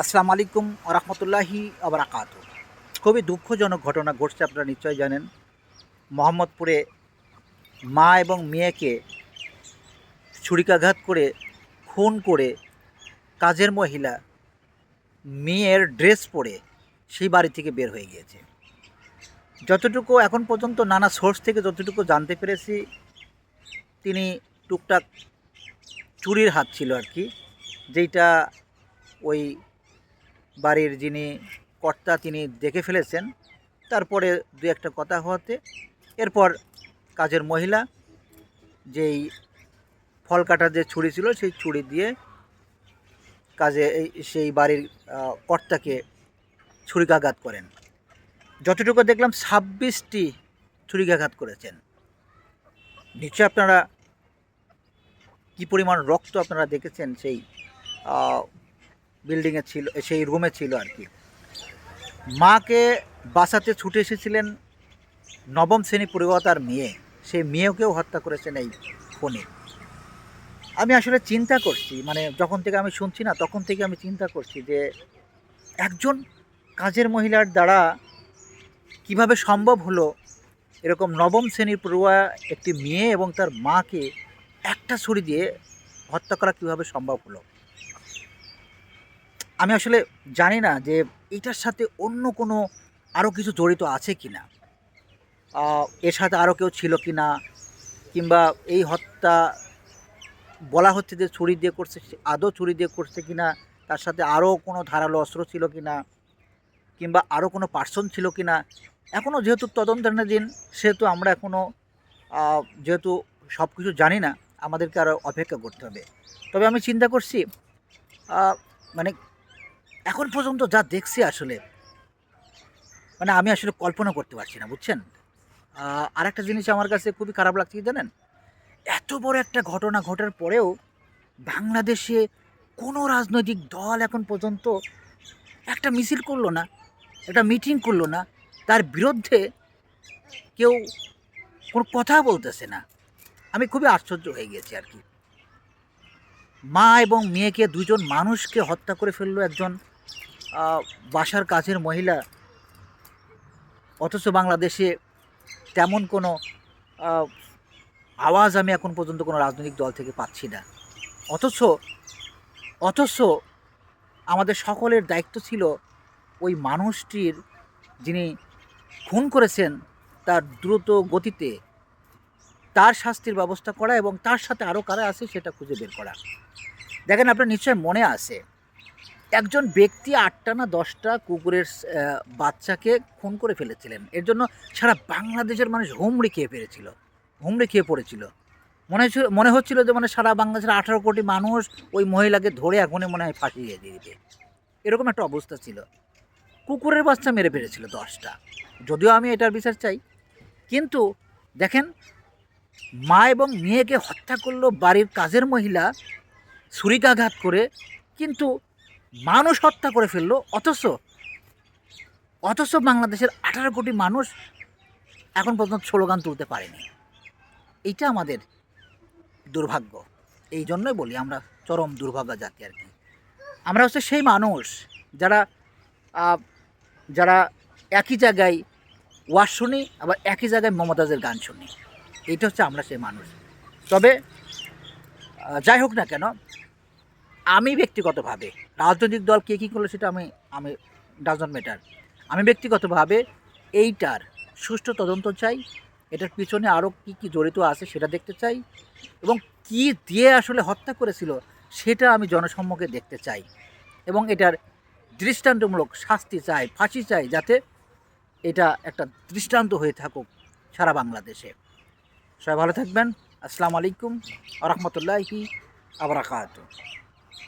আসসালামু আলাইকুম রহমতুল্লাহি আবরাকাত খুবই দুঃখজনক ঘটনা ঘটছে, আপনারা নিশ্চয়ই জানেন। মোহাম্মদপুরে মা এবং মেয়েকে ছুরিকাঘাত করে, খুন করে কাজের মহিলা মেয়ের ড্রেস পরে সেই বাড়ি থেকে বের হয়ে গিয়েছে। যতটুকু এখন পর্যন্ত নানা সোর্স থেকে যতটুকু জানতে পেরেছি, তিনি টুকটাক চুরির হাত ছিল আর কি, যেইটা ওই বাড়ির যিনি কর্তা তিনি দেখে ফেলেছেন। তারপরে দু একটা কথা হওয়াতে এরপর কাজের মহিলা যেই ফল কাটার যে ছুরি ছিল সেই ছুরি দিয়ে কাজে সেই বাড়ির কর্তাকে ছুরিকাঘাত করেন। যতটুকু দেখলাম ছাব্বিশটি ছুরিকাঘাত করেছেন। নিশ্চয় আপনারা কি পরিমাণ রক্ত আপনারা দেখেছেন সেই বিল্ডিংয়ে ছিল, সেই রুমে ছিল আর কি। মাকে বাসাতে ছুটে এসেছিলেন নবম শ্রেণি তার মেয়ে। সেই মেয়েকেও হত্যা করেছেন এই ফোনে। আমি আসলে চিন্তা করছি মানে যখন থেকে আমি শুনছি না, তখন থেকে আমি চিন্তা করছি যে একজন কাজের মহিলার দ্বারা কীভাবে সম্ভব হলো এরকম নবম শ্রেণির পড়ুয়া একটি মেয়ে এবং তার মাকে একটা ছুরি দিয়ে হত্যা করা কীভাবে সম্ভব হলো? আমি আসলে জানি না যে এটার সাথে অন্য কোনো আরও কিছু জড়িত আছে কি না এর সাথে আরও কেউ ছিল কি না কিংবা এই হত্যা বলা হচ্ছে যে ছুরি দিয়ে করছে আদৌ ছুরি দিয়ে করছে কি না তার সাথে আরও কোনো ধারালো অস্ত্র ছিল কি না কিংবা আরও কোনো পার্সন ছিল কি না এখনও যেহেতু তদন্তাধীন সেহেতু আমরা এখনও যেহেতু সব কিছু জানি না, আমাদেরকে আরও অপেক্ষা করতে হবে। তবে আমি চিন্তা করছি মানে এখন পর্যন্ত যা দেখছি আসলে মানে আমি আসলে কল্পনা করতে পারছি না, বুঝছেন? আর একটা জিনিস আমার কাছে খুবই খারাপ লাগছে জানেন? এত বড় একটা ঘটনা ঘটার পরেও বাংলাদেশে কোনো রাজনৈতিক দল এখন পর্যন্ত একটা মিছিল করল না, একটা মিটিং করল না, তার বিরুদ্ধে কেউ কোনো কথা বলতেছে না। আমি খুবই আশ্চর্য হয়ে গেছি আর কি। মা এবং মেয়েকে দুজন মানুষকে হত্যা করে ফেলল একজন বাসার কাজের মহিলা, অথচ বাংলাদেশে তেমন কোনো আওয়াজ আমি এখন পর্যন্ত কোনো রাজনৈতিক দল থেকে পাচ্ছি না। অথচ অথচ আমাদের সকলের দায়িত্ব ছিল ওই মানুষটির যিনি খুন করেছেন তার দ্রুত গতিতে, তার শাস্তির ব্যবস্থা করা এবং তার সাথে আরও কারা আছে সেটা খুঁজে বের করা। দেখেন, আপনার নিশ্চয় মনে আছে। একজন ব্যক্তি আটটা না দশটা কুকুরের বাচ্চাকে খুন করে ফেলেছিলেন। এর জন্য সারা বাংলাদেশের মানুষ হুমড়ি খেয়ে পেরেছিল হুমড়ি খেয়ে পড়েছিল। মনে হচ্ছিল মনে হচ্ছিল যে মানে সারা বাংলাদেশের আঠারো কোটি মানুষ ওই মহিলাকে ধরে এখনই মনে হয় ফাঁসিয়ে দিয়ে দিবে। এরকম একটা অবস্থা ছিল। কুকুরের বাচ্চা মেরে ফেলেছিল দশটা। যদিও আমি এটার বিচার চাই। কিন্তু দেখেন, মা এবং মেয়েকে হত্যা করল বাড়ির কাজের মহিলা, ছুরিকাঘাত করে। কিন্তু মানুষ হত্যা করে ফেলল, অথচ অথচ বাংলাদেশের আঠারো কোটি মানুষ এখন পর্যন্ত স্লোগান তুলতে পারেনি। এইটা আমাদের দুর্ভাগ্য। এই জন্যই বলি আমরা চরম দুর্ভাগ্য জাতি আর কি। আমরা হচ্ছে সেই মানুষ যারা যারা একই জায়গায় ওয়াজ শুনি, আবার একই জায়গায় মমতাজের গান শুনি। এইটা হচ্ছে আমরা সেই মানুষ। তবে যাই হোক না কেন আমি ব্যক্তিগতভাবে রাজনৈতিক দল কে কী করল সেটা আমি আমি ডাজন্ট ম্যাটার আমি ব্যক্তিগতভাবে এইটার সুষ্ঠু তদন্ত চাই, এটার পিছনে আরও কী কী জড়িত আছে সেটা দেখতে চাই, এবং কি দিয়ে আসলে হত্যা করেছিল সেটা আমি জনসম্মুখে দেখতে চাই, এবং এটার দৃষ্টান্তমূলক শাস্তি চাই, ফাঁসি চাই যাতে এটা একটা দৃষ্টান্ত হয়ে থাকুক সারা বাংলাদেশে। সবাই ভালো থাকবেন। আসসালামু আলাইকুম। আ রহমতুল্লাহি আবরাকাত